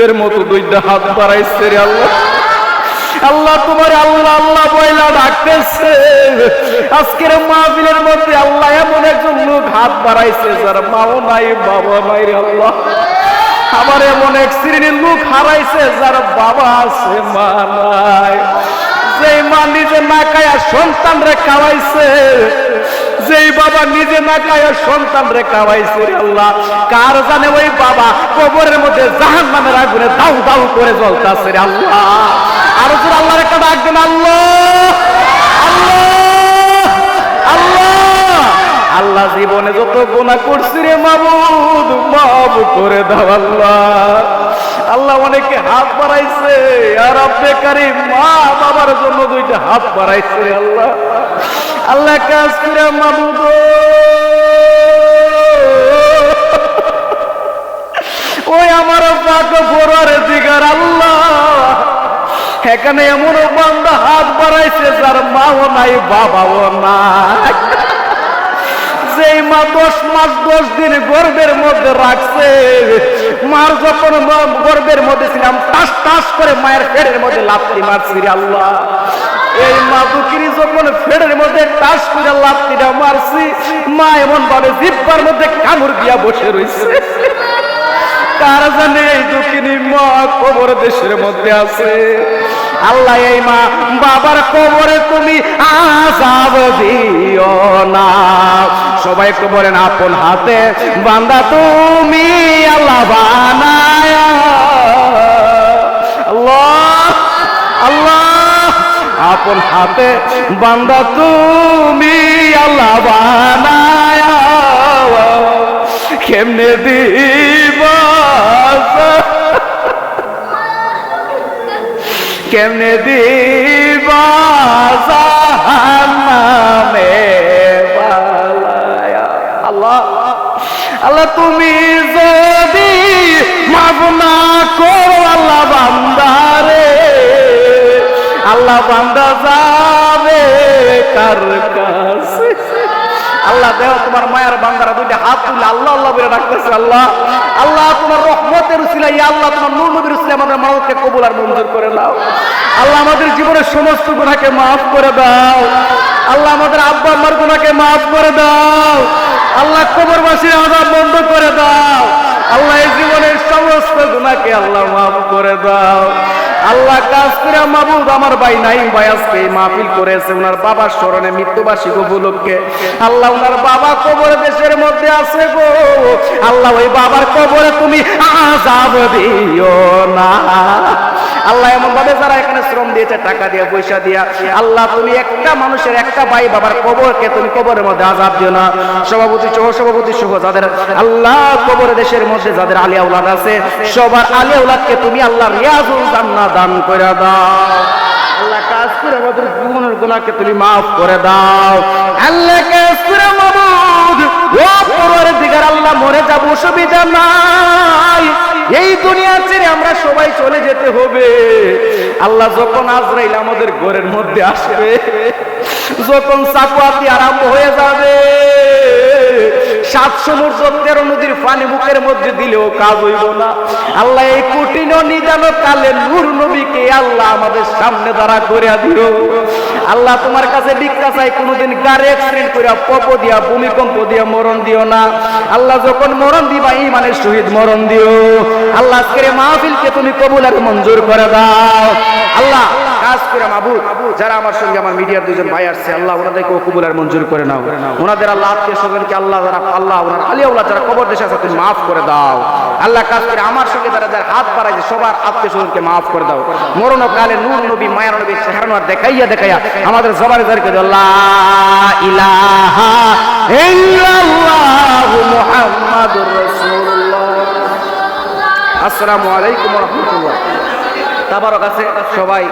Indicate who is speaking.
Speaker 1: এর মতো দুইটা হাত বাড়াইছে রে আল্লাহ। আল্লাহ তোমার আল্লাহ আল্লাহ বইলা ডাকতেছে। আজকের মাহফিলের মধ্যে আল্লাহ এমন একজন লোক হাত বাড়াইছে যার মাও নাই বাবা নাই রে আল্লাহ। আমার এমন এক শ্রেণির লোক হারাইছে যার বাবা আছে, মা নাই। যেই মা নিজে না খায়া সন্তান রে খাওয়াইছে যেই বাবা নিজে না খায়া সন্তান রে খাওয়াইছে আল্লাহ। কার জানে ওই বাবা কবরের মধ্যে জাহান নামের আগুনে দাউ দাউ করে জ্বলতাছে রে আল্লাহ। আর জোর আল্লাহর একটা ডাক দেন, আল্লাহ আল্লাহ। আল্লাহ আল্লাহ জীবনে যত গোনা করছি রে মাবুদ মাফ করে দাও আল্লাহ। আল্লাহ অনেকে হাত বাড়াইছে। আর আপনি মা বাবার জন্য দুইটা হাত বাড়াইছে আল্লাহ। আল্লাহ কাজ করে মাবুদ। ওই আমার পাক ফোরার দিগার আল্লাহ। এখানে এমন বান্দা হাত বাড়াইছে যার মাও নাই, বাবাও নাই। যেই মা দশ মাস, দশ দিন গর্বের মধ্যে রাখছে, মার যখন গর্বের মধ্যে ছিলাম টাস টাস করে মায়ের ফেরের মধ্যে লাফতি মারছি আল্লাহ। এই মা যখন ফেরের মধ্যে টাস করে লাফতিটা মারছি, মা এমন ভাবে জিব্বার মধ্যে কামড় দিয়া বসে রইছে। কার জানে এই দুঃখিনী মা কবর দেশের মধ্যে আছে? আল্লাহ, এই মা বাবার কবরে তুমি আজাব দিও না। সবাই কবরেন আপন হাতে বান্দা তুমি আপন হাতে বান্দা তুমি আল্লাহ বানায়। কেমনে দিবা? কেমনে দিবা? জাহান্নামে আল্লাহ আল্লাহ তুমি যদি মাফ না করো আল্লাহ বান্দা যাবে কার কাছে? আল্লাহ দেহ তোমার মায়ের বান্দারা দুইটা হাত তুলে আল্লাহ আল্লাহ বলে ডাকতেছে, আল্লাহ আল্লাহ তোমার রহমতের উসিলা ইয়া আল্লাহ তোমার নূর নবীর উসিলা আমাদের মানুষকে কবুল আর মঞ্জুর করে দাও আল্লাহ আমাদের জীবনের সমস্ত গুণাকে মাফ করে দাও। আল্লাহ আমাদের আব্বা আম্মার গুণাকে মাফ করে দাও। আল্লাহ কবরবাসীর আজাব বন্ধ করে দাও। আল্লাহ এই জীবনের সমস্ত গুণাকে আল্লাহ মাফ করে দাও। আল্লাহ কাজ মাহবুব আমার ভাই নাই, ভাই আজকে মাহফিল করেছে। ওনার বাবার স্মরণে মৃত্যুবার্ষিক উপলক্ষে। আল্লাহ ওনার বাবা কবর দেশের মধ্যে আছে গো। আল্লাহ ওই বাবার কবরে তুমি আজাব দিও না। আল্লাহ এমন ভাবে যারা এখানে শ্রম দিয়েছে, টাকা দিয়ে, পয়সা দিয়া, আল্লাহ তুমি একটা মানুষের একটা ভাই বাবার কবরকে তুমি কবরের মধ্যে আজাব দিও না। সভাপতি সহ সভাপতি সহ, যাদের আল্লাহ কবর দেশের মধ্যে যাদের আলিয়া উলাদ আছে, সবার আলিয়া উলাদকে তুমি আল্লাহ রিয়াজুল জান্নাত দান করে দাও। আল্লাহ কাজ করে আমাদের জীবনের গুণাকে তুমি মাফ করে দাও। আল্লাহ কাজ করে হবে। আল্লাহ যখন আজরাইল আমাদের ঘরের মধ্যে আসবে, যখন চাকুয়াতি আরম্ভ হয়ে যাবে, সাত সমুদ্র তেরো নদীর পানি মুখের মধ্যে দিলেও কাজ হইব না। আল্লাহ এই কঠিন নিদান কালে নূর নবীকে আল্লাহ আমাদের সামনে দাঁড়া করে দিও আল্লাহ তোমার কাছে ভিক্ষা চাই, কোনোদিন গাড়ি অ্যাক্সিডেন্ট করিয়া পপ দিয়া, ভূমিকম্প দিয়া মরণ দিও না। আল্লাহ যখন মরণ দিবা ইমানের শহীদ মরণ দিও। আল্লাহ আজকের মাহফিলকে তুমি কবুল আর মঞ্জুর করে দাও। আল্লাহ করে যারা আমার সঙ্গে মিডিয়ার দুজন আল্লাহ মঞ্জুর করে নাও। আল্লাহ আল্লাহ আল্লাহ দেশে মাফ করে দাও। আল্লাহ করে আমার সঙ্গে হাত সবার আত্মীয় স্বজনকে মাফ করে দাও। মরণ কালে নবী দেখাইয়া দেখাইয়া আমাদের দিও লা ইলাহা আসসালামু আলাইকুম ওয়া রাহমাতুল্লাহ। তাবারক আছে সবাই।